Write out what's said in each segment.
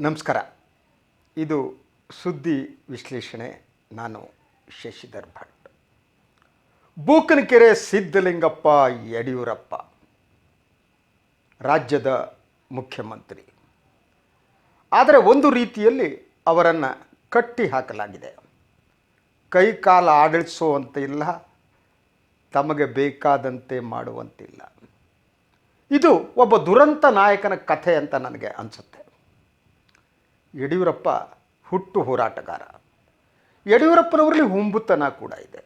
ನಮಸ್ಕಾರ. ಇದು ಸುದ್ದಿ ವಿಶ್ಲೇಷಣೆ. ನಾನು ಶಶಿಧರ್ ಭಟ್. ಬೂಕನಕೆರೆ ಸಿದ್ಧಲಿಂಗಪ್ಪ ಯಡಿಯೂರಪ್ಪ. ರಾಜ್ಯದ ಮುಖ್ಯಮಂತ್ರಿ. ಆದರೆ ಒಂದು ರೀತಿಯಲ್ಲಿ ಅವರನ್ನು ಕಟ್ಟಿ ಹಾಕಲಾಗಿದೆ. ಕೈ ಕಾಲು ಆಡಳಿಸುವಂತಿಲ್ಲ, ತಮಗೆ ಬೇಕಾದಂತೆ ಮಾಡುವಂತಿಲ್ಲ. ಇದು ಒಬ್ಬ ದುರಂತ ನಾಯಕನ ಕಥೆ ಅಂತ ನನಗೆ ಅನಿಸುತ್ತೆ. ಯಡಿಯೂರಪ್ಪ ಹುಟ್ಟು ಹೋರಾಟಗಾರ. ಯಡಿಯೂರಪ್ಪನವರಲ್ಲಿ ಹುಂಬುತನ ಕೂಡ ಇದೆ.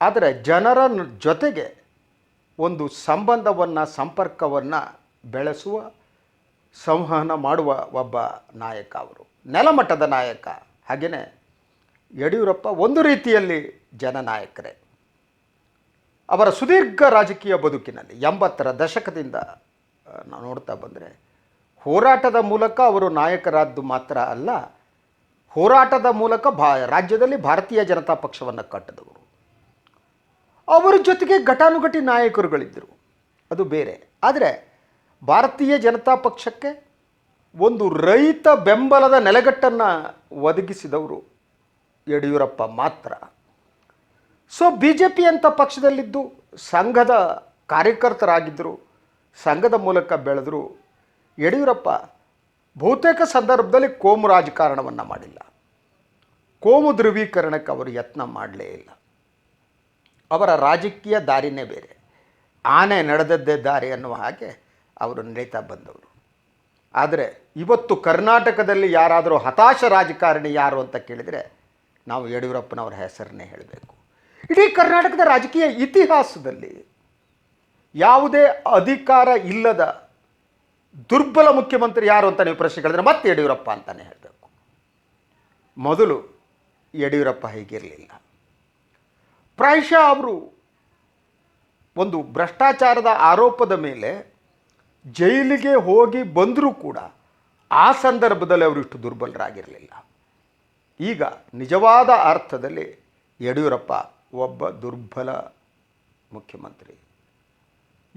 ಆದರೆ ಜನರ ಜೊತೆಗೆ ಒಂದು ಸಂಬಂಧವನ್ನು, ಸಂಪರ್ಕವನ್ನು ಬೆಳೆಸುವ, ಸಂವಹನ ಮಾಡುವ ಒಬ್ಬ ನಾಯಕ ಅವರು. ನೆಲಮಟ್ಟದ ನಾಯಕ. ಹಾಗೆಯೇ ಯಡಿಯೂರಪ್ಪ ಒಂದು ರೀತಿಯಲ್ಲಿ ಜನನಾಯಕರೇ. ಅವರ ಸುದೀರ್ಘ ರಾಜಕೀಯ ಬದುಕಿನಲ್ಲಿ ಎಂಬತ್ತರ ದಶಕದಿಂದ ನಾವು ನೋಡ್ತಾ ಬಂದರೆ ಹೋರಾಟದ ಮೂಲಕ ಅವರು ನಾಯಕರಾದ್ದು ಮಾತ್ರ ಅಲ್ಲ, ಹೋರಾಟದ ಮೂಲಕ ಭಾ, ರಾಜ್ಯದಲ್ಲಿ ಭಾರತೀಯ ಜನತಾ ಪಕ್ಷವನ್ನು ಕಟ್ಟಿದವರು. ಅವರ ಜೊತೆಗೆ ಘಟಾನುಘಟಿ ನಾಯಕರುಗಳಿದ್ದರು. ಅದು ಬೇರೆ. ಆದರೆ ಭಾರತೀಯ ಜನತಾ ಪಕ್ಷಕ್ಕೆ ಒಂದು ರೈತ ಬೆಂಬಲದ ನೆಲೆಗಟ್ಟನ್ನು ಒದಗಿಸಿದವರು ಯಡಿಯೂರಪ್ಪ ಮಾತ್ರ. ಸೊ ಬಿ ಜೆ ಪಿ ಅಂತ ಪಕ್ಷದಲ್ಲಿದ್ದು ಸಂಘದ ಕಾರ್ಯಕರ್ತರಾಗಿದ್ದರು, ಸಂಘದ ಮೂಲಕ ಬೆಳೆದರು ಯಡಿಯೂರಪ್ಪ ಬಹುತೇಕ ಸಂದರ್ಭದಲ್ಲಿ ಕೋಮು ರಾಜಕಾರಣವನ್ನು ಮಾಡಿಲ್ಲ. ಕೋಮು ಧ್ರುವೀಕರಣಕ್ಕೆ ಅವರು ಯತ್ನ ಮಾಡಲೇ ಇಲ್ಲ. ಅವರ ರಾಜಕೀಯ ದಾರಿನೇ ಬೇರೆ. ಆನೆ ನಡೆದದ್ದೇ ದಾರಿ ಅನ್ನುವ ಹಾಗೆ ಅವರು ನಡೀತಾ ಬಂದವರು. ಆದರೆ ಇವತ್ತು ಕರ್ನಾಟಕದಲ್ಲಿ ಯಾರಾದರೂ ಹತಾಶ ರಾಜಕಾರಣಿ ಯಾರು ಅಂತ ಕೇಳಿದರೆ ನಾವು ಯಡಿಯೂರಪ್ಪನವರ ಹೆಸರನ್ನೇ ಹೇಳಬೇಕು. ಇಡೀ ಕರ್ನಾಟಕದ ರಾಜಕೀಯ ಇತಿಹಾಸದಲ್ಲಿ ಯಾವುದೇ ಅಧಿಕಾರ ಇಲ್ಲದ ದುರ್ಬಲ ಮುಖ್ಯಮಂತ್ರಿ ಯಾರು ಅಂತ ನೀವು ಪ್ರಶ್ನೆ ಕೇಳಿದ್ರೆ ಮತ್ತೆ ಯಡಿಯೂರಪ್ಪ ಅಂತಲೇ ಹೇಳಬೇಕು. ಮೊದಲು ಯಡಿಯೂರಪ್ಪ ಹೀಗಿರಲಿಲ್ಲ. ಪ್ರಾಯಶಃ ಅವರು ಒಂದು ಭ್ರಷ್ಟಾಚಾರದ ಆರೋಪದ ಮೇಲೆ ಜೈಲಿಗೆ ಹೋಗಿ ಬಂದರೂ ಕೂಡ ಆ ಸಂದರ್ಭದಲ್ಲಿ ಅವರು ಇಷ್ಟು ದುರ್ಬಲರಾಗಿರಲಿಲ್ಲ. ಈಗ ನಿಜವಾದ ಅರ್ಥದಲ್ಲಿ ಯಡಿಯೂರಪ್ಪ ಒಬ್ಬ ದುರ್ಬಲ ಮುಖ್ಯಮಂತ್ರಿ.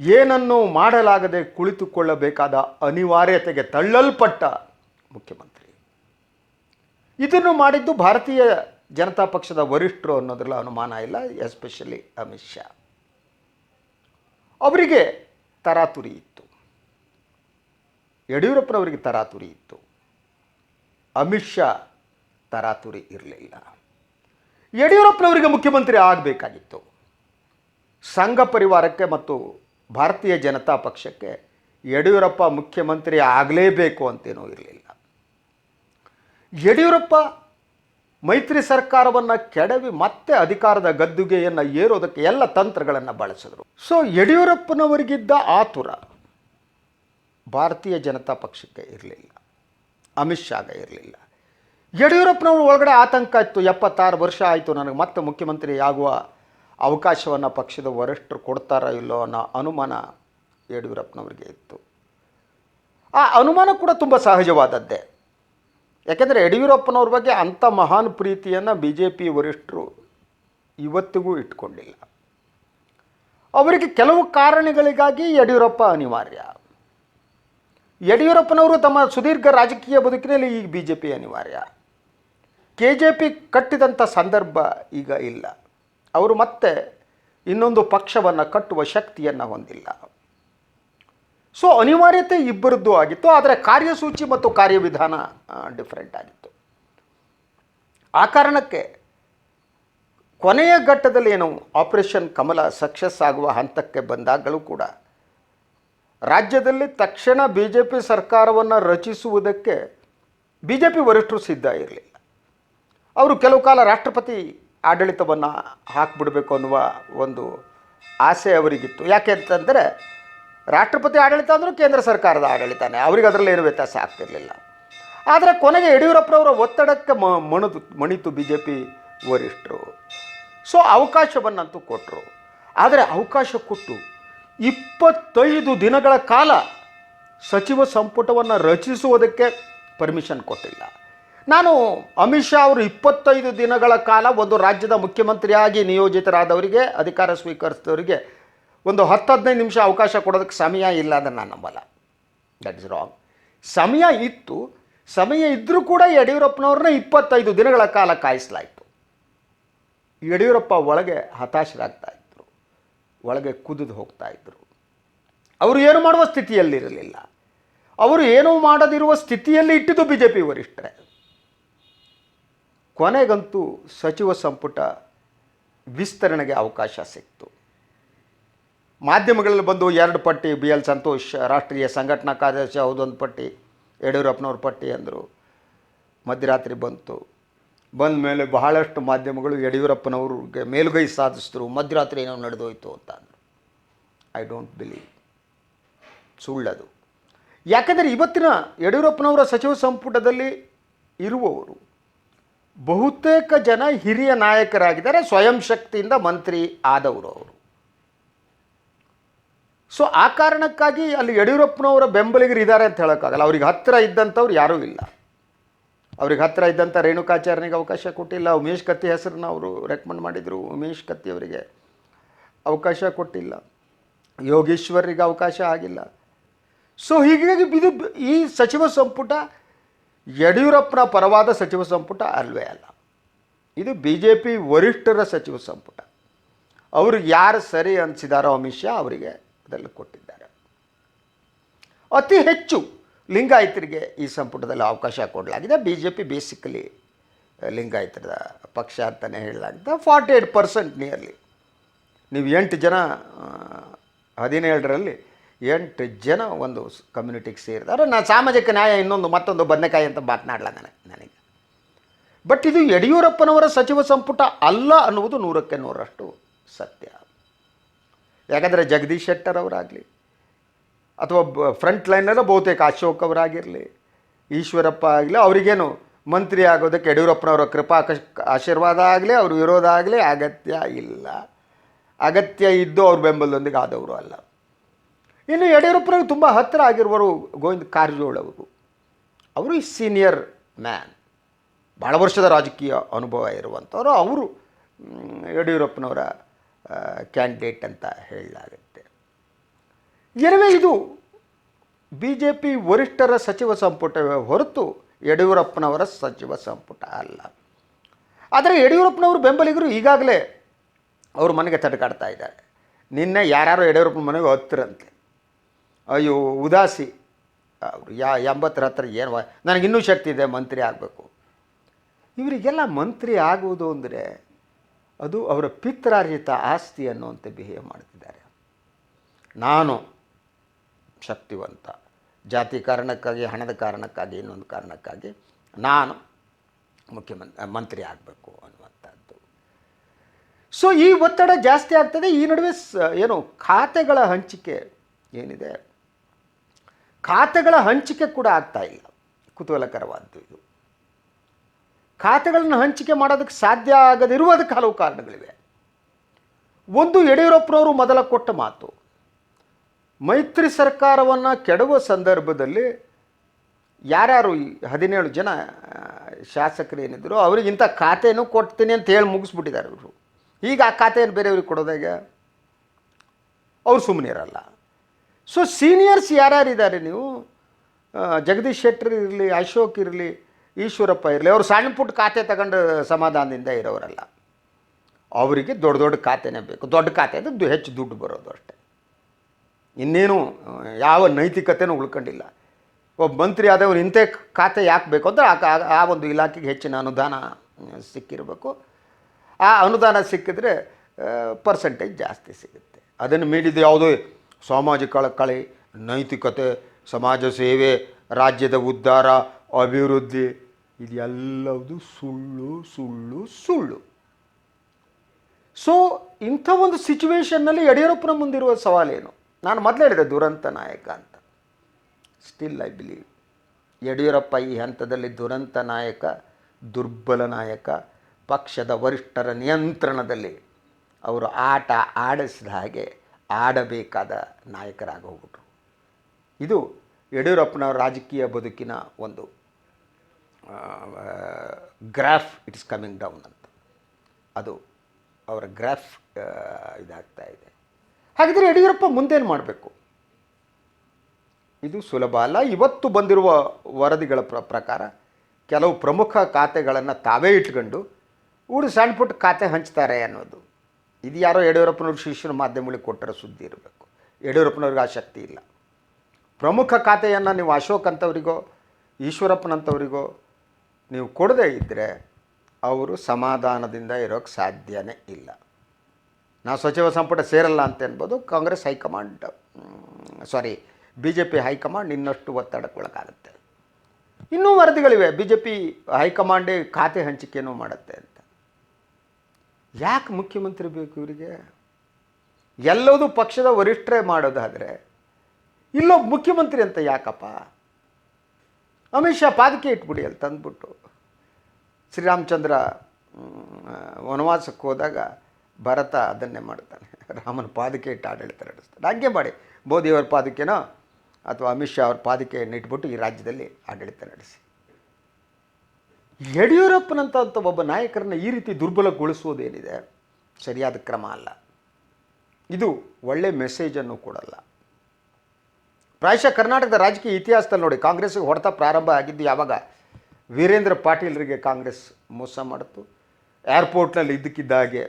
ಏನನ್ನು ಮಾಡಲಾಗದೆ ಕುಳಿತುಕೊಳ್ಳಬೇಕಾದ ಅನಿವಾರ್ಯತೆಗೆ ತಳ್ಳಲ್ಪಟ್ಟ ಮುಖ್ಯಮಂತ್ರಿ. ಇದನ್ನು ಮಾಡಿದ್ದು ಭಾರತೀಯ ಜನತಾ ಪಕ್ಷದ ವರಿಷ್ಠರು ಅನ್ನೋದ್ರಲ್ಲಿ ಅನುಮಾನ ಇಲ್ಲ, ಎಸ್ಪೆಷಲಿ ಅಮಿತ್ ಶಾ. ಅವರಿಗೆ ತರಾತುರಿ ಇತ್ತು. ಯಡಿಯೂರಪ್ಪನವರಿಗೆ ತರಾತುರಿ ಇತ್ತು. ಅಮಿತ್ ಶಾ ತರಾತುರಿ ಇರಲಿಲ್ಲ. ಯಡಿಯೂರಪ್ಪನವರಿಗೆ ಮುಖ್ಯಮಂತ್ರಿ ಆಗಬೇಕಾಗಿತ್ತು. ಸಂಘ ಪರಿವಾರಕ್ಕೆ ಮತ್ತು ಭಾರತೀಯ ಜನತಾ ಪಕ್ಷಕ್ಕೆ ಯಡಿಯೂರಪ್ಪ ಮುಖ್ಯಮಂತ್ರಿ ಆಗಲೇಬೇಕು ಅಂತೇನೂ ಇರಲಿಲ್ಲ. ಯಡಿಯೂರಪ್ಪ ಮೈತ್ರಿ ಸರ್ಕಾರವನ್ನು ಕೆಡವಿ ಮತ್ತೆ ಅಧಿಕಾರದ ಗದ್ದುಗೆಯನ್ನು ಏರೋದಕ್ಕೆ ಎಲ್ಲ ತಂತ್ರಗಳನ್ನು ಬಳಸಿದ್ರು. ಸೊ ಯಡಿಯೂರಪ್ಪನವರಿಗಿದ್ದ ಆತುರ ಭಾರತೀಯ ಜನತಾ ಪಕ್ಷಕ್ಕೆ ಇರಲಿಲ್ಲ. ಅಮಿತ್ ಶಾಗ ಇರಲಿಲ್ಲ. ಯಡಿಯೂರಪ್ಪನವರು ಒಳಗಡೆ ಆತಂಕ ಇತ್ತು. ಎಪ್ಪತ್ತಾರು ವರ್ಷ ಆಯಿತು. ನನಗೆ ಮತ್ತೆ ಮುಖ್ಯಮಂತ್ರಿ ಆಗುವ ಅವಕಾಶವನ್ನು ಪಕ್ಷದ ವರಿಷ್ಠರು ಕೊಡ್ತಾರೋ ಇಲ್ಲೋ ಅನ್ನೋ ಅನುಮಾನ ಯಡಿಯೂರಪ್ಪನವ್ರಿಗೆ ಇತ್ತು. ಆ ಅನುಮಾನ ಕೂಡ ತುಂಬ ಸಹಜವಾದದ್ದೇ. ಯಾಕೆಂದರೆ ಯಡಿಯೂರಪ್ಪನವ್ರ ಬಗ್ಗೆ ಅಂಥ ಮಹಾನ್ ಪ್ರೀತಿಯನ್ನು ಬಿ ಜೆ ಪಿ ವರಿಷ್ಠರು ಇವತ್ತಿಗೂ ಇಟ್ಕೊಂಡಿಲ್ಲ. ಅವರಿಗೆ ಕೆಲವು ಕಾರಣಗಳಿಗಾಗಿ ಯಡಿಯೂರಪ್ಪ ಅನಿವಾರ್ಯ. ಯಡಿಯೂರಪ್ಪನವರು ತಮ್ಮ ಸುದೀರ್ಘ ರಾಜಕೀಯ ಬದುಕಿನಲ್ಲಿ ಈಗ ಬಿ ಜೆ ಪಿ ಅನಿವಾರ್ಯ. ಕೆ ಜೆ ಪಿ ಕಟ್ಟಿದಂಥ ಸಂದರ್ಭ ಈಗ ಇಲ್ಲ. ಅವರು ಮತ್ತೆ ಇನ್ನೊಂದು ಪಕ್ಷವನ್ನು ಕಟ್ಟುವ ಶಕ್ತಿಯನ್ನು ಹೊಂದಿಲ್ಲ. ಸೊ ಅನಿವಾರ್ಯತೆ ಇಬ್ಬರದ್ದು ಆಗಿತ್ತು, ಆದರೆ ಕಾರ್ಯಸೂಚಿ ಮತ್ತು ಕಾರ್ಯವಿಧಾನ ಡಿಫ್ರೆಂಟ್ ಆಗಿತ್ತು. ಆ ಕಾರಣಕ್ಕೆ ಕೊನೆಯ ಘಟ್ಟದಲ್ಲಿ ಏನು ಆಪರೇಷನ್ ಕಮಲ ಸಕ್ಸಸ್ ಆಗುವ ಹಂತಕ್ಕೆ ಬಂದಾಗಲೂ ಕೂಡ ರಾಜ್ಯದಲ್ಲಿ ತಕ್ಷಣ ಬಿ ಜೆ ಪಿ ಸರ್ಕಾರವನ್ನು ರಚಿಸುವುದಕ್ಕೆ ಬಿ ಜೆ ಪಿ ವರಿಷ್ಠರು ಸಿದ್ಧ ಇರಲಿಲ್ಲ. ಅವರು ಕೆಲವು ಕಾಲ ರಾಷ್ಟ್ರಪತಿ ಆಡಳಿತವನ್ನು ಹಾಕಿಬಿಡಬೇಕು ಅನ್ನುವ ಒಂದು ಆಸೆ ಅವರಿಗಿತ್ತು. ಯಾಕೆ ಅಂತಂದರೆ ರಾಷ್ಟ್ರಪತಿ ಆಡಳಿತ ಅಂದರೂ ಕೇಂದ್ರ ಸರ್ಕಾರದ ಆಡಳಿತನೇ ಅವ್ರಿಗೆ ಅದರಲ್ಲಿ ಏನು ವ್ಯತ್ಯಾಸ ಆಗ್ತಿರಲಿಲ್ಲ. ಆದರೆ ಕೊನೆಗೆ ಯಡಿಯೂರಪ್ಪನವರ ಒತ್ತಡಕ್ಕೆ ಮಣಿದು, ಮಣಿತು ಬಿ ಜೆ ಪಿ ವರಿಷ್ಠರು. ಸೊ ಅವಕಾಶವನ್ನಂತೂ ಕೊಟ್ಟರು ಆದರೆ ಅವಕಾಶ ಕೊಟ್ಟು ಇಪ್ಪತ್ತೈದು ದಿನಗಳ ಕಾಲ ಸಚಿವ ಸಂಪುಟವನ್ನು ರಚಿಸುವುದಕ್ಕೆ ಪರ್ಮಿಷನ್ ಕೊಟ್ಟಿಲ್ಲ. ನಾನು ಅಮಿತ್ ಶಾ ಅವರು ಇಪ್ಪತ್ತೈದು ದಿನಗಳ ಕಾಲ ಒಂದು ರಾಜ್ಯದ ಮುಖ್ಯಮಂತ್ರಿಯಾಗಿ ನಿಯೋಜಿತರಾದವರಿಗೆ, ಅಧಿಕಾರ ಸ್ವೀಕರಿಸಿದವರಿಗೆ ಒಂದು ಹತ್ತು ಹದಿನೈದು ನಿಮಿಷ ಅವಕಾಶ ಕೊಡೋದಕ್ಕೆ ಸಮಯ ಇಲ್ಲ ಅದನ್ನು ನಾನು ನಂಬಲ್ಲ. ದಟ್ ಇಸ್ ರಾಂಗ್ ಸಮಯ ಇತ್ತು. ಸಮಯ ಇದ್ದರೂ ಕೂಡ ಯಡಿಯೂರಪ್ಪನವ್ರನ್ನ ಇಪ್ಪತ್ತೈದು ದಿನಗಳ ಕಾಲ ಕಾಯಿಸಲಾಯಿತು. ಯಡಿಯೂರಪ್ಪ ಒಳಗೆ ಹತಾಶರಾಗ್ತಾ ಇದ್ದರು ಒಳಗೆ ಕುದಿದು ಹೋಗ್ತಾ ಇದ್ದರು ಅವರು ಏನು ಮಾಡುವ ಸ್ಥಿತಿಯಲ್ಲಿರಲಿಲ್ಲ. ಅವರು ಏನೂ ಮಾಡದಿರುವ ಸ್ಥಿತಿಯಲ್ಲಿ ಇಟ್ಟಿದ್ದು ಬಿ ಜೆ ಪಿ ವರಿಷ್ಠರೇ. ಕೊನೆಗಂತೂ ಸಚಿವ ಸಂಪುಟ ವಿಸ್ತರಣೆಗೆ ಅವಕಾಶ ಸಿಕ್ತು. ಮಾಧ್ಯಮಗಳಲ್ಲಿ ಬಂದು ಎರಡು ಪಟ್ಟಿ, ಬಿ ಎಲ್ ಸಂತೋಷ್, ರಾಷ್ಟ್ರೀಯ ಸಂಘಟನಾ ಕಾರ್ಯದರ್ಶಿ ಹೌದೊಂದು ಪಟ್ಟಿ, ಯಡಿಯೂರಪ್ಪನವ್ರ ಪಟ್ಟಿ ಅಂದರು. ಮಧ್ಯರಾತ್ರಿ ಬಂತು. ಬಂದ ಮೇಲೆ ಬಹಳಷ್ಟು ಮಾಧ್ಯಮಗಳು ಯಡಿಯೂರಪ್ಪನವ್ರಿಗೆ ಮೇಲುಗೈ ಸಾಧಿಸಿದ್ರು. ಮಧ್ಯರಾತ್ರಿ ಏನೋ ನಡೆದೋಯ್ತು ಅಂತ ಅಂದರು. ಐ ಡೋಂಟ್ ಬಿಲೀವ್ ಸುಳ್ಳದು. ಯಾಕಂದರೆ ಇವತ್ತಿನ ಯಡಿಯೂರಪ್ಪನವರ ಸಚಿವ ಸಂಪುಟದಲ್ಲಿ ಇರುವವರು ಬಹುತೇಕ ಜನ ಹಿರಿಯ ನಾಯಕರಾಗಿದ್ದಾರೆ, ಸ್ವಯಂ ಶಕ್ತಿಯಿಂದ ಮಂತ್ರಿ ಆದವರು ಅವರು. ಸೊ ಆ ಕಾರಣಕ್ಕಾಗಿ ಅಲ್ಲಿ ಯಡಿಯೂರಪ್ಪನವರ ಬೆಂಬಲಿಗರು ಇದ್ದಾರೆ ಅಂತ ಹೇಳೋಕ್ಕಾಗಲ್ಲ. ಅವ್ರಿಗೆ ಹತ್ತಿರ ಇದ್ದಂಥವ್ರು ಯಾರೂ ಇಲ್ಲ. ಅವ್ರಿಗೆ ಹತ್ತಿರ ಇದ್ದಂಥ ರೇಣುಕಾಚಾರ್ಯನಿಗೆ ಅವಕಾಶ ಕೊಟ್ಟಿಲ್ಲ. ಉಮೇಶ್ ಕತ್ತಿ ಹೆಸರನ್ನ ಅವರು ರೆಕಮೆಂಡ್ ಮಾಡಿದರು. ಉಮೇಶ್ ಕತ್ತಿ ಅವರಿಗೆ ಅವಕಾಶ ಕೊಟ್ಟಿಲ್ಲ. ಯೋಗೇಶ್ವರಿಗೆ ಅವಕಾಶ ಆಗಿಲ್ಲ. ಸೊ ಹೀಗಾಗಿ ಇದು ಈ ಸಚಿವ ಸಂಪುಟ ಯಡಿಯೂರಪ್ಪನ ಪರವಾದ ಸಚಿವ ಸಂಪುಟ ಅಲ್ವೇ ಅಲ್ಲ. ಇದು ಬಿ ಜೆ ಪಿ ವರಿಷ್ಠರ ಸಚಿವ ಸಂಪುಟ. ಅವ್ರಿಗೆ ಯಾರು ಸರಿ ಅನಿಸಿದಾರೋ ಅಮಿತ್ ಶಾ ಅವರಿಗೆ ಅದರಲ್ಲಿ ಕೊಟ್ಟಿದ್ದಾರೆ. ಅತಿ ಹೆಚ್ಚು ಲಿಂಗಾಯತರಿಗೆ ಈ ಸಂಪುಟದಲ್ಲಿ ಅವಕಾಶ ಕೊಡಲಾಗಿದೆ. ಬಿ ಜೆ ಪಿ ಬೇಸಿಕಲಿ ಲಿಂಗಾಯತರ ಪಕ್ಷ ಅಂತಲೇ ಹೇಳಲಾಗಿದೆ ಫಾರ್ಟಿ ಏಯ್ಟ್ ಪರ್ಸೆಂಟ್ ನಿಯರ್ಲಿ ನೀವು ಎಂಟು ಜನ ಹದಿನೇಳರಲ್ಲಿ ಎಂಟು ಜನ ಒಂದು ಕಮ್ಯುನಿಟಿಗೆ ಸೇರಿದಾರೆ ನಾನು ಸಾಮಾಜಿಕ ನ್ಯಾಯ ಇನ್ನೊಂದು ಮತ್ತೊಂದು ಬದನೆಕಾಯಿ ಅಂತ ಮಾತನಾಡಲ್ಲ ನನಗೆ ನನಗೆ. ಬಟ್ ಇದು ಯಡಿಯೂರಪ್ಪನವರ ಸಚಿವ ಸಂಪುಟ ಅಲ್ಲ ಅನ್ನುವುದು ನೂರಕ್ಕೆ ನೂರಷ್ಟು ಸತ್ಯ. ಯಾಕಂದರೆ ಜಗದೀಶ್ ಶೆಟ್ಟರ್ ಅವರಾಗಲಿ, ಅಥವಾ ಫ್ರಂಟ್ ಲೈನಲ್ಲೂ ಬಹುತೇಕ ಅಶೋಕ್ ಅವರಾಗಿರಲಿ, ಈಶ್ವರಪ್ಪ ಆಗಲಿ, ಅವರಿಗೇನು ಮಂತ್ರಿ ಆಗೋದಕ್ಕೆ ಯಡಿಯೂರಪ್ಪನವರ ಕೃಪಾ ಆಶೀರ್ವಾದ ಆಗಲಿ, ಅವ್ರ ವಿರೋಧ ಆಗಲಿ, ಅಗತ್ಯ ಇಲ್ಲ. ಅಗತ್ಯ ಇದ್ದು ಅವ್ರ ಬೆಂಬಲದೊಂದಿಗೆ ಆದವರು ಅಲ್ಲ. ಇನ್ನು ಯಡಿಯೂರಪ್ಪನಿಗೆ ತುಂಬ ಹತ್ತಿರ ಆಗಿರುವರು ಗೋವಿಂದ ಕಾರಜೋಳ ಅವರು. ಅವರು ಈ ಸೀನಿಯರ್ ಮ್ಯಾನ್ ಭಾಳ ವರ್ಷದ ರಾಜಕೀಯ ಅನುಭವ ಇರುವಂಥವರು ಅವರು ಯಡಿಯೂರಪ್ಪನವರ ಕ್ಯಾಂಡಿಡೇಟ್ ಅಂತ ಹೇಳಲಾಗುತ್ತೆ. ಎರವೇ ಇದು ಬಿ ಜೆ ಪಿ ವರಿಷ್ಠರ ಸಚಿವ ಸಂಪುಟವೇ ಹೊರತು ಯಡಿಯೂರಪ್ಪನವರ ಸಚಿವ ಸಂಪುಟ ಅಲ್ಲ. ಆದರೆ ಯಡಿಯೂರಪ್ಪನವರು ಬೆಂಬಲಿಗರು ಈಗಾಗಲೇ ಅವ್ರ ಮನೆಗೆ ತಡ್ಕಾಡ್ತಾ ಇದ್ದಾರೆ. ನಿನ್ನೆ ಯಾರ್ಯಾರೋ ಯಡಿಯೂರಪ್ಪನ ಮನೆಗೆ ಹತ್ತಿರಂತೆ. ಅಯ್ಯೋ, ಉದಾಸಿ. ಅವರು ಯಾ, ಎಂಬತ್ತರ ಹತ್ರ ಏನು ನನಗಿನ್ನೂ ಶಕ್ತಿ ಇದೆ, ಮಂತ್ರಿ ಆಗಬೇಕು. ಇವರಿಗೆಲ್ಲ ಮಂತ್ರಿ ಆಗುವುದು ಅಂದರೆ ಅದು ಅವರ ಪಿತ್ರಾರ್ಜಿತ ಆಸ್ತಿ ಅನ್ನುವಂತೆ ಬಿಹೇವ್ ಮಾಡ್ತಿದ್ದಾರೆ. ನಾನು ಶಕ್ತಿವಂತ. ಜಾತಿ ಕಾರಣಕ್ಕಾಗಿ, ಹಣದ ಕಾರಣಕ್ಕಾಗಿ, ಇನ್ನೊಂದು ಕಾರಣಕ್ಕಾಗಿ ನಾನು ಮುಖ್ಯಮಂತ್ರಿ ಮಂತ್ರಿ ಆಗಬೇಕು ಅನ್ನುವಂಥದ್ದು. ಸೊ ಈ ಒತ್ತಡ ಜಾಸ್ತಿ ಆಗ್ತದೆ. ಈ ನಡುವೆ ಏನು, ಖಾತೆಗಳ ಹಂಚಿಕೆ ಏನಿದೆ? ಖಾತೆಗಳ ಹಂಚಿಕೆ ಕೂಡ ಆಗ್ತಾ ಇಲ್ಲ. ಕುತೂಹಲಕರವಾದ್ದು ಇದು. ಖಾತೆಗಳನ್ನು ಹಂಚಿಕೆ ಮಾಡೋದಕ್ಕೆ ಸಾಧ್ಯ ಆಗದಿರುವುದಕ್ಕೆ ಹಲವು ಕಾರಣಗಳಿವೆ. ಒಂದು ಯಡಿಯೂರಪ್ಪನವರು ಮೊದಲ ಕೊಟ್ಟ ಮಾತು, ಮೈತ್ರಿ ಸರ್ಕಾರವನ್ನು ಕೆಡುವ ಸಂದರ್ಭದಲ್ಲಿ ಯಾರ್ಯಾರು ಹದಿನೇಳು ಜನ ಶಾಸಕರು ಏನಿದ್ರು ಅವ್ರಿಗೆ ಇಂಥ ಖಾತೆಯನ್ನು ಕೊಡ್ತೀನಿ ಅಂತ ಹೇಳಿ ಮುಗಿಸ್ಬಿಟ್ಟಿದ್ದಾರೆ ಅವರು ಈಗ ಆ ಖಾತೆಯನ್ನು ಬೇರೆಯವ್ರಿಗೆ ಕೊಡೋದಾಗ ಅವ್ರು ಸುಮ್ಮನೆ ಇರಲ್ಲ ಸೊ ಸೀನಿಯರ್ಸ್ ಯಾರ್ಯಾರಿದ್ದಾರೆ ನೀವು? ಜಗದೀಶ್ ಶೆಟ್ಟರ್ ಇರಲಿ, ಅಶೋಕ್ ಇರಲಿ, ಈಶ್ವರಪ್ಪ ಇರಲಿ, ಅವರು ಸಣ್ಣ ಪುಟ್ಟ ಖಾತೆ ತಗೊಂಡು ಸಮಾಧಾನದಿಂದ ಇರೋರಲ್ಲ. ಅವರಿಗೆ ದೊಡ್ಡ ದೊಡ್ಡ ಖಾತೆನೇ ಬೇಕು. ದೊಡ್ಡ ಖಾತೆ ಅದು ಹೆಚ್ಚು ದುಡ್ಡು ಬರೋದು ಅಷ್ಟೇ. ಇನ್ನೇನು ಯಾವ ನೈತಿಕತೆನೂ ಉಳ್ಕೊಂಡಿಲ್ಲ. ಒಬ್ಬ ಮಂತ್ರಿ ಆದವರು ಇಂಥ ಖಾತೆ ಯಾಕೆ ಬೇಕು ಅಂದರೆ ಆ ಆ ಒಂದು ಇಲಾಖೆಗೆ ಹೆಚ್ಚಿನ ಅನುದಾನ ಸಿಕ್ಕಿರಬೇಕು. ಆ ಅನುದಾನ ಸಿಕ್ಕಿದ್ರೆ ಪರ್ಸೆಂಟೇಜ್ ಜಾಸ್ತಿ ಸಿಗುತ್ತೆ. ಅದನ್ನು ಮೀಡಿದ ಯಾವುದೋ ಸಾಮಾಜಿಕ ಕಳಕಳಿ ನೈತಿಕತೆ, ಸಮಾಜ ಸೇವೆ, ರಾಜ್ಯದ ಉದ್ಧಾರ, ಅಭಿವೃದ್ಧಿ, ಇದೆಲ್ಲವುದು ಸುಳ್ಳು ಸುಳ್ಳು ಸುಳ್ಳು. ಸೊ ಇಂಥ ಒಂದು ಸಿಚುವೇಶನ್ನಲ್ಲಿ ಯಡಿಯೂರಪ್ಪನ ಮುಂದಿರುವ ಸವಾಲೇನು? ನಾನು ಮೊದಲು ಹೇಳಿದೆ, ದುರಂತ ನಾಯಕ ಅಂತ. ಸ್ಟಿಲ್ ಐ ಬಿಲೀವ್ ಯಡಿಯೂರಪ್ಪ ಈ ಹಂತದಲ್ಲಿ ದುರಂತ ನಾಯಕ, ದುರ್ಬಲ ನಾಯಕ, ಪಕ್ಷದ ವರಿಷ್ಠರ ನಿಯಂತ್ರಣದಲ್ಲಿ ಅವರು ಆಟ ಆಡಿಸಿದ ಹಾಗೆ ಆಡಬೇಕಾದ ನಾಯಕರಾಗಿ ಹೋಗ್ಬಿಟ್ರು. ಇದು ಯಡಿಯೂರಪ್ಪನವರ ರಾಜಕೀಯ ಬದುಕಿನ ಒಂದು ಗ್ರಾಫ್ ಇಟ್ಸ್ ಕಮಿಂಗ್ ಡೌನ್ ಅಂತ. ಅದು ಅವರ ಗ್ರಾಫ್ ಇದಾಗ್ತಾ ಇದೆ. ಹಾಗಿದ್ರೆ ಯಡಿಯೂರಪ್ಪ ಮುಂದೇನು ಮಾಡಬೇಕು? ಇದು ಸುಲಭ ಅಲ್ಲ. ಇವತ್ತು ಬಂದಿರುವ ವರದಿಗಳ ಪ್ರ, ಪ್ರಕಾರ ಕೆಲವು ಪ್ರಮುಖ ಖಾತೆಗಳನ್ನು ತಾವೇ ಇಟ್ಕೊಂಡು ಊರು ಸಣ್ಣ ಪುಟ್ಟ ಖಾತೆ ಹಂಚ್ತಾರೆ ಅನ್ನೋದು. ಇದು ಯಾರೋ ಯಡಿಯೂರಪ್ಪನವ್ರ ಶಿಷ್ಯನ ಮಾಧ್ಯಮಗಳಿಗೆ ಕೊಟ್ಟರೆ ಸುದ್ದಿ ಇರಬೇಕು. ಯಡಿಯೂರಪ್ಪನವ್ರಿಗೆ ಆ ಶಕ್ತಿ ಇಲ್ಲ. ಪ್ರಮುಖ ಖಾತೆಯನ್ನು ನೀವು ಅಶೋಕ್ ಅಂತವರಿಗೋ ಈಶ್ವರಪ್ಪನಂಥವರಿಗೋ ನೀವು ಕೊಡದೇ ಇದ್ದರೆ ಅವರು ಸಮಾಧಾನದಿಂದ ಇರೋಕ್ಕೆ ಸಾಧ್ಯನೇ ಇಲ್ಲ. ನಾವು ಸಚಿವ ಸಂಪುಟ ಸೇರಲ್ಲ ಅಂತ ಅನ್ಬೋದು Congress high command sorry B J P high command ಇನ್ನಷ್ಟು ಒತ್ತಡಕ್ಕೊಳಗಾಗುತ್ತೆ. ಇನ್ನೂ ವರದಿಗಳಿವೆ. ಬಿ ಜೆ ಪಿ ಹೈಕಮಾಂಡೇ ಖಾತೆ ಹಂಚಿಕೆಯೂ ಮಾಡುತ್ತೆ ಯಾಕೆ ಮುಖ್ಯಮಂತ್ರಿ ಬೇಕು ಇವರಿಗೆ? ಎಲ್ಲದೂ ಪಕ್ಷದ ವರಿಷ್ಠರೇ ಮಾಡೋದಾದರೆ ಇಲ್ಲೊಬ್ಬ ಮುಖ್ಯಮಂತ್ರಿ ಅಂತ ಯಾಕಪ್ಪ? ಅಮಿತ್ ಶಾ ಪಾದಕೆ ಇಟ್ಬಿಡಿ ಅಲ್ಲಿ ತಂದ್ಬಿಟ್ಟು. ಶ್ರೀರಾಮಚಂದ್ರ ವನವಾಸಕ್ಕೆ ಹೋದಾಗ ಭರತ ಅದನ್ನೇ ಮಾಡ್ತಾನೆ. ರಾಮನ ಪಾದಕೆ ಇಟ್ಟು ಆಡಳಿತ ನಡೆಸ್ತಾನೆ. ಹಾಗೆ ಮಾಡಿ. ಮೋದಿಯವರ ಪಾದಕೆನೋ ಅಥವಾ ಅಮಿತ್ ಶಾ ಅವ್ರ ಪಾದಕೆಯನ್ನು ಇಟ್ಬಿಟ್ಟು ಈ ರಾಜ್ಯದಲ್ಲಿ ಆಡಳಿತ ನಡೆಸಿ. ಯಡಿಯೂರಪ್ಪನಂಥ ಒಬ್ಬ ನಾಯಕರನ್ನ ಈ ರೀತಿ ದುರ್ಬಲಗೊಳಿಸುವುದೇನಿದೆ? ಸರಿಯಾದ ಕ್ರಮ ಅಲ್ಲ. ಇದು ಒಳ್ಳೆ ಮೆಸೇಜನ್ನು ಕೊಡಲ್ಲ ಪ್ರಾಯಶಃ ಕರ್ನಾಟಕದ ರಾಜಕೀಯ ಇತಿಹಾಸದಲ್ಲಿ ನೋಡಿ ಕಾಂಗ್ರೆಸ್ಗೆ ಹೊಡೆತ ಪ್ರಾರಂಭ ಆಗಿದ್ದು ಯಾವಾಗ ವೀರೇಂದ್ರ ಪಾಟೀಲ್ರಿಗೆ ಕಾಂಗ್ರೆಸ್ ಮೋಸ ಮಾಡಿತು. ಏರ್ಪೋರ್ಟ್ನಲ್ಲಿ ಇದ್ದಕ್ಕಿದ್ದ ಹಾಗೆ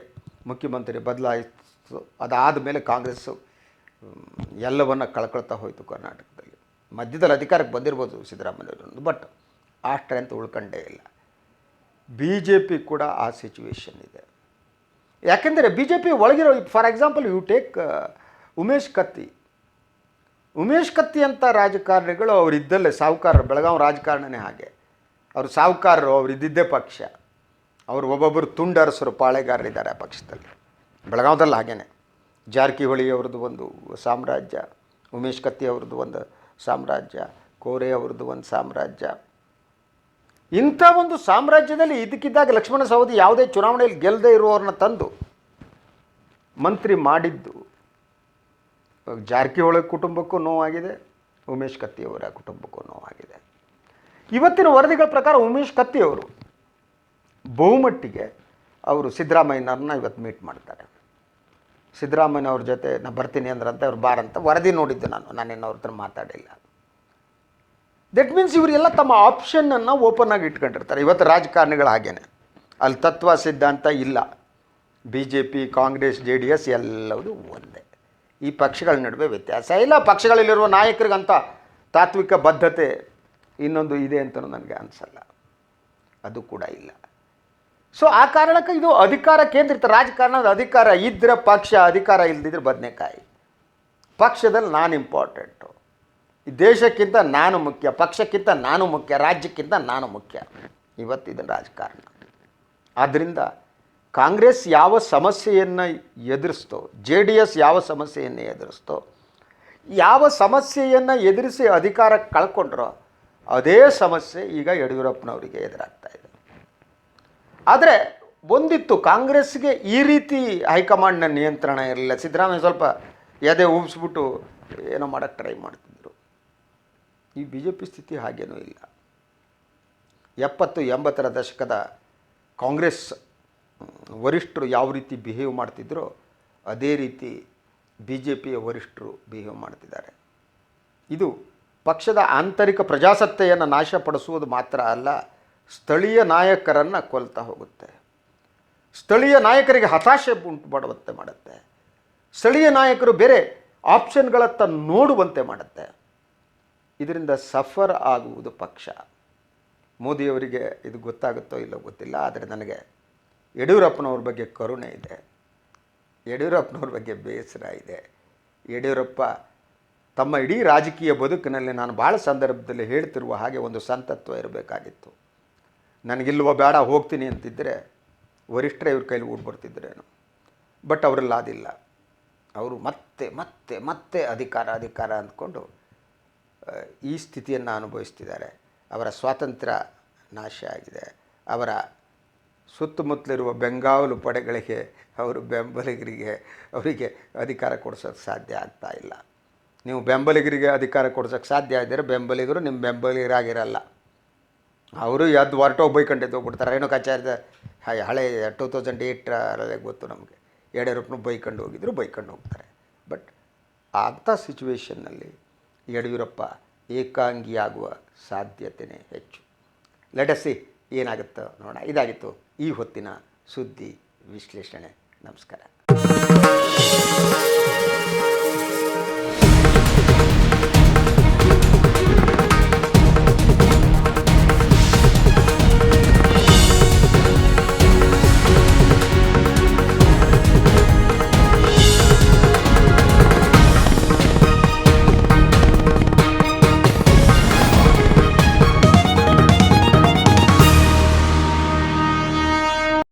ಮುಖ್ಯಮಂತ್ರಿ ಬದಲಾಯಿಸ್ತು. ಅದಾದ ಮೇಲೆ ಕಾಂಗ್ರೆಸ್ಸು ಎಲ್ಲವನ್ನು ಕಳ್ಕೊಳ್ತಾ ಹೋಯಿತು ಕರ್ನಾಟಕದಲ್ಲಿ. ಮಧ್ಯದಲ್ಲಿ ಅಧಿಕಾರಕ್ಕೆ ಬಂದಿರ್ಬೋದು ಸಿದ್ದರಾಮಯ್ಯವ್ರದ್ದು ಬಟ್ ಆ ಸ್ಟ್ರೆಂತ್ ಉಳ್ಕೊಂಡೇ ಇಲ್ಲ. ಬಿ ಜೆ ಪಿ ಕೂಡ ಆ ಸಿಚುವೇಶನ್ ಇದೆ. ಯಾಕೆಂದರೆ ಬಿ ಜೆ ಪಿ ಒಳಗಿರೋ for example you take Umesh Katti. Umesh Katti ಅಂತ ರಾಜಕಾರಣಿಗಳು ಅವರಿದ್ದಲ್ಲೇ ಸಾಹುಕಾರರು ಬೆಳಗಾವಿ ರಾಜಕಾರಣನೇ ಹಾಗೆ. ಅವರು ಸಾಹುಕಾರರು, ಅವ್ರು ಇದ್ದಿದ್ದೇ ಪಕ್ಷ. ಅವರು ಒಬ್ಬೊಬ್ಬರು ತುಂಡರಸರು ಪಾಳೆಗಾರರಿದ್ದಾರೆ ಆ ಪಕ್ಷದಲ್ಲಿ. ಬೆಳಗಾವದಲ್ಲಿ ಹಾಗೇನೆ. ಜಾರಕಿಹೊಳಿ ಅವ್ರದ್ದು ಒಂದು ಸಾಮ್ರಾಜ್ಯ, ಉಮೇಶ್ ಕತ್ತಿ ಅವ್ರದ್ದು ಒಂದು ಸಾಮ್ರಾಜ್ಯ, ಕೋರೆ ಅವ್ರದ್ದು ಒಂದು ಸಾಮ್ರಾಜ್ಯ. ಇಂಥ ಒಂದು ಸಾಮ್ರಾಜ್ಯದಲ್ಲಿ ಇದಕ್ಕಿದ್ದಾಗ ಲಕ್ಷ್ಮಣ ಸವದಿ ಯಾವುದೇ ಚುನಾವಣೆಯಲ್ಲಿ ಗೆಲ್ಲದೆ ಇರುವವ್ರನ್ನ ತಂದು ಮಂತ್ರಿ ಮಾಡಿದ್ದು. ಜಾರಕಿಹೊಳಿ ಕುಟುಂಬಕ್ಕೂ ನೋವಾಗಿದೆ, ಉಮೇಶ್ ಕತ್ತಿಯವರ ಕುಟುಂಬಕ್ಕೂ ನೋವಾಗಿದೆ. ಇವತ್ತಿನ ವರದಿಗಳ ಪ್ರಕಾರ ಉಮೇಶ್ ಕತ್ತಿಯವರು ಬಹುಮಟ್ಟಿಗೆ ಅವರು ಸಿದ್ದರಾಮಯ್ಯನವ್ರನ್ನ ಇವತ್ತು ಮೀಟ್ ಮಾಡ್ತಾರೆ. ಸಿದ್ದರಾಮಯ್ಯನವ್ರ ಜೊತೆ ನಾನು ಬರ್ತೀನಿ ಅಂದ್ರಂತೆ, ಅವ್ರು ಬಾರಂತ ವರದಿ ನೋಡಿದ್ದು ನಾನು ನಾನೇನು ಅವ್ರ ಹತ್ರ ಮಾತಾಡಿಲ್ಲ. ದಟ್ ಮೀನ್ಸ್ ಇವರೆಲ್ಲ ತಮ್ಮ ಆಪ್ಷನ್ನನ್ನು ಓಪನ್ ಆಗಿ ಇಟ್ಕೊಂಡಿರ್ತಾರೆ. ಇವತ್ತು ರಾಜಕಾರಣಿಗಳು ಹಾಗೇನೆ. ಅಲ್ಲಿ ತತ್ವ ಸಿದ್ಧಾಂತ ಇಲ್ಲ. B J P Congress J D S ಎಲ್ಲವೂ ಒಂದೇ. ಈ ಪಕ್ಷಗಳ ನಡುವೆ ವ್ಯತ್ಯಾಸ ಇಲ್ಲ. ಪಕ್ಷಗಳಲ್ಲಿರುವ ನಾಯಕರಿಗಂತ ತಾತ್ವಿಕ ಬದ್ಧತೆ ಇನ್ನೊಂದು ಇದೆ ಅಂತ ನನಗೆ ಅನಿಸಲ್ಲ. ಅದು ಕೂಡ ಇಲ್ಲ. ಸೊ ಆ ಕಾರಣಕ್ಕೆ ಇದು ಅಧಿಕಾರ ಕೇಂದ್ರಿತ ರಾಜಕಾರಣದ ಅಧಿಕಾರ ಇದ್ದರೆ ಪಕ್ಷ ಅಧಿಕಾರ ಇಲ್ಲದಿದ್ರೆ ಬದನೆಕಾಯಿ. ಪಕ್ಷದಲ್ಲಿ ನಾನು ಇಂಪಾರ್ಟೆಂಟು ದೇಶಕ್ಕಿಂತ ನಾನು ಮುಖ್ಯ, ಪಕ್ಷಕ್ಕಿಂತ ನಾನು ಮುಖ್ಯ, ರಾಜ್ಯಕ್ಕಿಂತ ನಾನು ಮುಖ್ಯ. ಇವತ್ತಿದ್ದ ರಾಜಕಾರಣ. ಆದ್ದರಿಂದ ಕಾಂಗ್ರೆಸ್ ಯಾವ ಸಮಸ್ಯೆಯನ್ನು ಎದುರಿಸ್ತೋ, ಜೆ ಡಿ ಎಸ್ ಯಾವ ಸಮಸ್ಯೆಯನ್ನು ಎದುರಿಸ್ತೋ, ಯಾವ ಸಮಸ್ಯೆಯನ್ನು ಎದುರಿಸಿ ಅಧಿಕಾರ ಕಳ್ಕೊಂಡ್ರೋ, ಅದೇ ಸಮಸ್ಯೆ ಈಗ ಯಡಿಯೂರಪ್ಪನವರಿಗೆ ಎದುರಾಗ್ತಾ ಇದೆ. ಆದರೆ ಒಂದಿತ್ತು ಕಾಂಗ್ರೆಸ್ಗೆ ಈ ರೀತಿ ಹೈಕಮಾಂಡ್ನ ನಿಯಂತ್ರಣ ಇರಲಿಲ್ಲ. ಸಿದ್ದರಾಮಯ್ಯ ಸ್ವಲ್ಪ ಎದೆ ಉಬ್ಸ್ಬಿಟ್ಟು ಏನೋ ಮಾಡೋಕ್ಕೆ ಟ್ರೈ ಮಾಡ್ತಿದ್ರು. ಈ ಬಿ ಜೆ ಪಿ ಸ್ಥಿತಿ ಹಾಗೇನೂ ಇಲ್ಲ. ಎಪ್ಪತ್ತು ಎಂಬತ್ತರ ದಶಕದ ಕಾಂಗ್ರೆಸ್ ವರಿಷ್ಠರು ಯಾವ ರೀತಿ ಬಿಹೇವ್ ಮಾಡ್ತಿದ್ರೋ ಅದೇ ರೀತಿ ಬಿ ಜೆ ಪಿಯ ವರಿಷ್ಠರು ಬಿಹೇವ್ ಮಾಡ್ತಿದ್ದಾರೆ. ಇದು ಪಕ್ಷದ ಆಂತರಿಕ ಪ್ರಜಾಸತ್ತೆಯನ್ನು ನಾಶಪಡಿಸುವುದು ಮಾತ್ರ ಅಲ್ಲ, ಸ್ಥಳೀಯ ನಾಯಕರನ್ನು ಕೊಲ್ತಾ ಹೋಗುತ್ತೆ. ಸ್ಥಳೀಯ ನಾಯಕರಿಗೆ ಹತಾಶೆ ಉಂಟು ಮಾಡುವಂತೆ ಮಾಡುತ್ತೆ. ಸ್ಥಳೀಯ ನಾಯಕರು ಬೇರೆ ಆಪ್ಷನ್ಗಳತ್ತ ನೋಡುವಂತೆ ಮಾಡುತ್ತೆ. ಇದರಿಂದ ಸಫರ್ ಆಗುವುದು ಪಕ್ಷ. ಮೋದಿಯವರಿಗೆ ಇದು ಗೊತ್ತಾಗುತ್ತೋ ಇಲ್ಲೋ ಗೊತ್ತಿಲ್ಲ, ಆದರೆ ನನಗೆ ಯಡಿಯೂರಪ್ಪನವ್ರ ಬಗ್ಗೆ ಕರುಣೆ ಇದೆ. ಯಡಿಯೂರಪ್ಪನವ್ರ ಬಗ್ಗೆ ಬೇಸರ ಇದೆ. ಯಡಿಯೂರಪ್ಪ ತಮ್ಮ ಇಡೀ ರಾಜಕೀಯ ಬದುಕಿನಲ್ಲಿ ನಾನು ಭಾಳ ಸಂದರ್ಭದಲ್ಲಿ ಹೇಳ್ತಿರುವ ಹಾಗೆ ಒಂದು ಸಂತತ್ವ ಇರಬೇಕಾಗಿತ್ತು. ನನಗಿಲ್ವ ಬೇಡ, ಹೋಗ್ತೀನಿ ಅಂತಿದ್ದರೆ ವರಿಷ್ಠರ ಇವ್ರ ಕೈಲಿ ಊಟ ಬರ್ತಿದ್ರೇನು? ಬಟ್ ಅವರಲ್ಲಾದಿಲ್ಲ. ಅವರು ಮತ್ತೆ ಮತ್ತೆ ಮತ್ತೆ ಅಧಿಕಾರ ಅಧಿಕಾರ ಅಂದ್ಕೊಂಡು ಈ ಸ್ಥಿತಿಯನ್ನು ಅನುಭವಿಸ್ತಿದ್ದಾರೆ. ಅವರ ಸ್ವಾತಂತ್ರ್ಯ ನಾಶ ಆಗಿದೆ. ಅವರ ಸುತ್ತಮುತ್ತಲಿರುವ ಬೆಂಗಾವಲು ಪಡೆಗಳಿಗೆ, ಅವರು ಬೆಂಬಲಿಗರಿಗೆ, ಅವರಿಗೆ ಅಧಿಕಾರ ಕೊಡ್ಸೋಕ್ಕೆ ಸಾಧ್ಯ ಆಗ್ತಾ ಇಲ್ಲ. ನೀವು ಬೆಂಬಲಿಗರಿಗೆ ಅಧಿಕಾರ ಕೊಡ್ಸೋಕ್ಕೆ ಸಾಧ್ಯ ಆಗಿದ್ದರೆ ಬೆಂಬಲಿಗರು ನಿಮ್ಮ ಬೆಂಬಲಿಗರಾಗಿರಲ್ಲ. ಅವರು ಯಾವ್ದು ಹೊರಟೋ ಬೈಕೊಂಡಿದ್ದು ಹೋಗ್ಬಿಡ್ತಾರೆ. ಏನೋ ಹ- ಹಳೆ ಟೂ ತೌಸಂಡ್ ಏಯ್ಟರಲ್ಲೇ ಗೊತ್ತು ನಮಗೆ. ಯಡಿಯೂರಪ್ಪನು ಬೈಕೊಂಡು ಹೋಗಿದ್ರು, ಬೈಕೊಂಡು ಹೋಗ್ತಾರೆ. ಬಟ್ ಅಂಥ ಸಿಚುವೇಷನ್ನಲ್ಲಿ ಯಡಿಯೂರಪ್ಪ ಏಕಾಂಗಿಯಾಗುವ ಸಾಧ್ಯತೆಯೇ ಹೆಚ್ಚು. ಲೆಟಸಿ ಏನಾಗುತ್ತೋ ನೋಡೋಣ. ಇದಾಗಿತ್ತು ಈ ಹೊತ್ತಿನ ಸುದ್ದಿ ವಿಶ್ಲೇಷಣೆ. ನಮಸ್ಕಾರ.